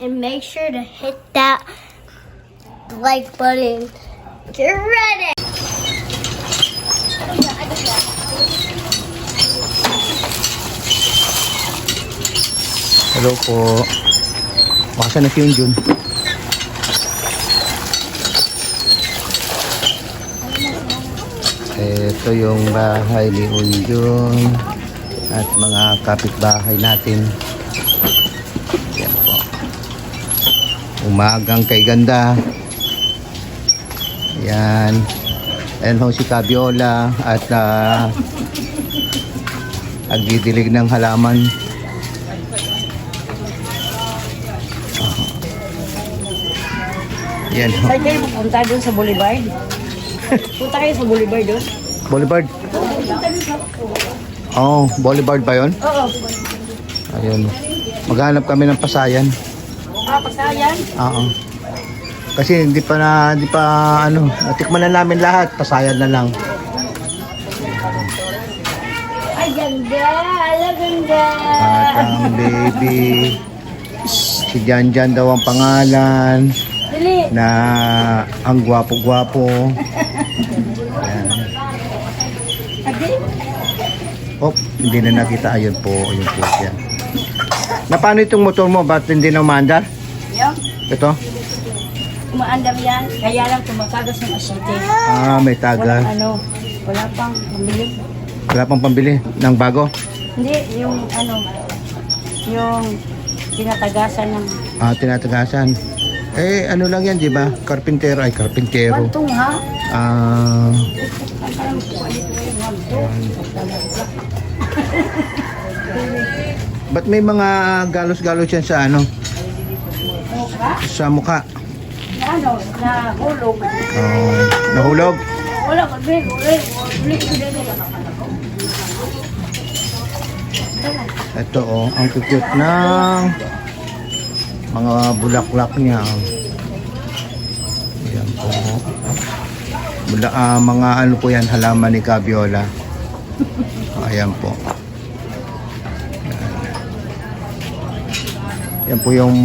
make sure to hit that like button. Get ready. Hello po. Baka na si Yunjun. Ito yung bahay ni Unjun at mga kapitbahay natin. Umagang kay ganda. Yan. Ayan ho si Cabiola at uh, agdidilig ng halaman. Yan ho. Saan kayo pupunta doon sa Boulevard? Punta kayo sa Boulevard doon? Boulevard. Oh, Boulevard ba yun? Oo. Ayun. Maghanap kami ng pasayan. Pagkayan? Oo. Kasi hindi pa na, hindi pa ano, natikman na namin lahat, pasayan na lang. Ay, ganda. Ala, ganda. At ang baby, si Jan Jan daw ang pangalan, Dali. na ang gwapo-gwapo. Oh, hindi na nakita. Ayun po, ayun po siya. Na paano itong motor mo? Ba't hindi na umaandar? Ito? umaandar yan. Kaya lang tumatagas ng asite. Ah, may taga. Walang ano, wala pang pambili. Wala pang pambili ng bago. Hindi, yung ano, yung tinatagasan ng Ah, tinatagasan. Eh, ano lang yan, di ba? Karpintero. Ay, karpintero. wantong ha? Ah, ba't may mga galos-galos yan sa ano? Sa mukha? Ano, na hulog. Oh, nahulog? Wala ko, big, ulit, ulit ko din nila. Ito oh, ang cute ng mga bulaklak niya. Ayan po. Bula, ah, mga ano po yan, halaman ni Cabiola. Ayan po. Ayan. Yan po yung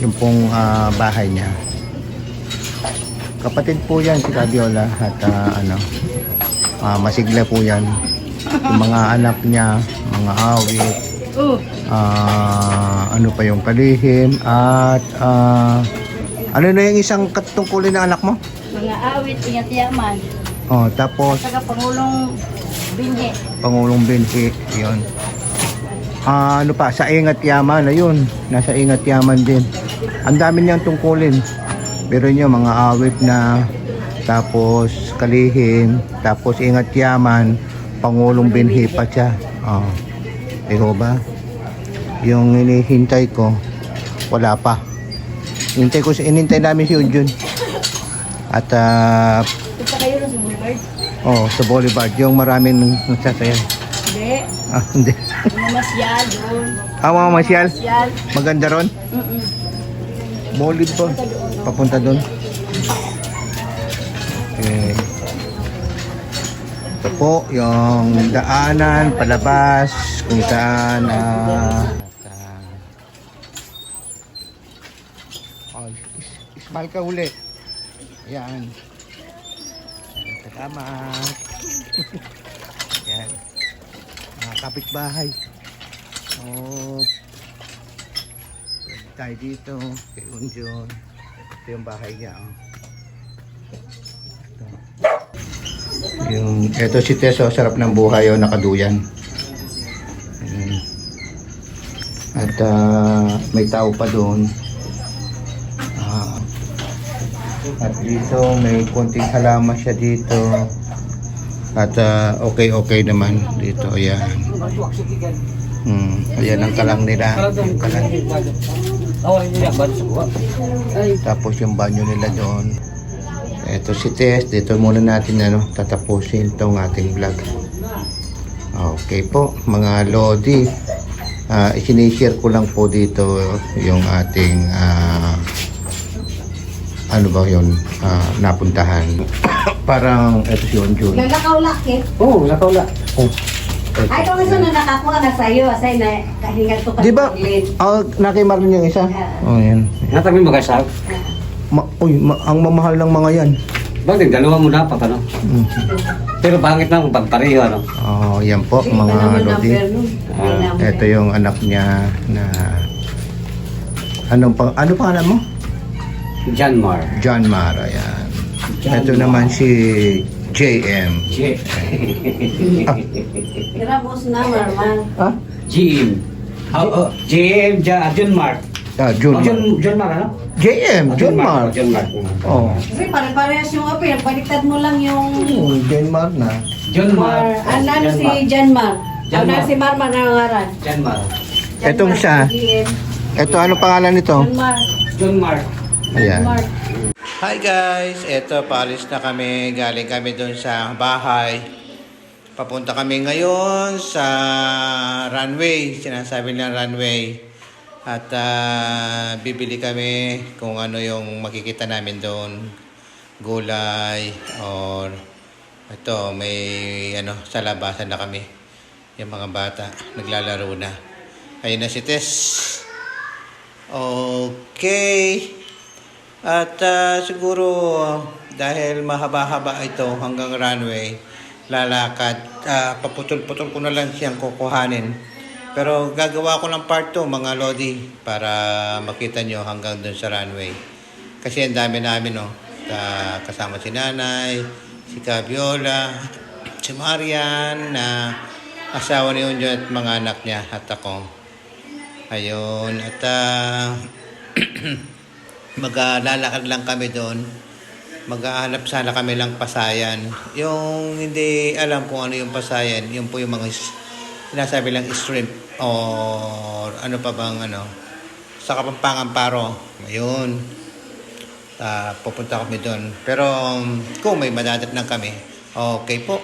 yung pong ah, bahay niya. Kapatid po yan si Cabiola at ah, ano, ah, masigla po yan. Yung mga anak niya, mga awit, Oh, ah, ano pa yung kalihim, at ah, ano na yung isang katungkulin ng anak mo? mga awit, ingat yaman. Oh, tapos Saka Pangulong Binhi. Pangulong Binhi, yun. Ah, ano pa, sa Ingat Yaman, ayun, nasa Ingat Yaman din. Ang dami niyang tungkulin. Pero niyo mga awit na, tapos kalihim, tapos Ingat Yaman, Pangulong Binhi pa siya. Oh. Ikaw ba? Yung hinihintay ko, wala pa. Hinintay ko, inintay namin si Unjun. At Punta kayo na sa Boulevard? oh, sa Boulevard, yung maraming nagsasayaw. Hindi. Ah, hindi. Mamasyal doon. Ah, mga masyal? Masyal. Maganda ron? Mm-mm. Bolid po. Papunta doon. Okay. Ito po, yung daanan, palabas, kung saan, ah... oh, is- ismal ka uli. Yan. Salamat. Yan. Mga kapitbahay. Oh, Pwede tayo dito, kay Unjon. Ito yung bahay niya. Oh. Ito. Yung, ito si Teso, sarap ng buhay, oh, nakaduyan. Ayan. At ah, may tao pa doon. Ah, at dito, may konting halaman siya dito. At ah, okay-okay naman dito. Ayan. Hmm, ayan ang kalang nila. Yung kalang. Tapos yung banyo nila doon. Ito si Tess. Dito muna natin ano, tatapusin tong ating vlog. Okay po, mga Lodi. Uh, isinishare ko lang po dito yung ating ah, ano ba yun, ah, napuntahan. Parang ito si Onjun. Nagakaw laki. Oo, oh, nakawala. Oh. Ay, kung gusto na nakakuha ka sa'yo, asay na kahingat ko pa. Di ba? Oh, nakimar niyo yung isa? Oh, yan. Natag mo mag-asaw? Ma uy, ma- ang mamahal ng mga yan. Bakit? Dalawa mo dapat, ano? Mm. Pero pangit na kung pagpareho, ano? Oh, yan po mga lodi. Ah, Ito yung anak niya na anong pang ano pangalan mo? John Mar. John Mara yan. John Ito Mar. naman si JM. Kira boss na, Marman. Ah? GM. Oh, oh, JM, Ja- John Mar. Ah, John Oh, John, Mar. John Mar, ano? JM, Oh, John Mar. John Mar. Oh. Kasi pare-parehas yung apel. Baliktad mo lang yung Oh, John Mar na. John Mar. Mar. Ano ano John si Mar. Janmar? Janmar. Ano si Marmar na ngaran? John Mar. Etong Janmar, siya. GM. Ito ano pangalan nito? Janmar. John Mar. Ayan. Janmar. Hi guys, eto paalis na kami, galing kami doon sa bahay. Papunta kami ngayon sa runway, sinasabi ng runway. At ah, bibili kami kung ano yung makikita namin doon. Gulay or ito may ano sa labasan na kami. Yung mga bata naglalaro na. Ayun na si Tess. Okay. At ah, siguro dahil mahaba-haba ito hanggang runway, lalakad, ah, paputol-putol ko na lang siyang kukuhanin. Pero gagawa ko ng part 2 mga lodi para makita nyo hanggang dun sa runway. Kasi ang dami namin no. Ah, kasama si nanay, si Cabiola, si Marian, na asawa ni Unjo at mga anak niya at ako. Ayun, at ah, maglalakad lang kami doon. Maghahanap sana kami lang pasayan. Yung hindi alam kung ano yung pasayan, yun po yung mga sinasabi lang shrimp or ano pa bang ano sa Kapampangan Paro. Ayun. Ah, pupunta kami doon. Pero um, kung may madadat lang kami, okay po.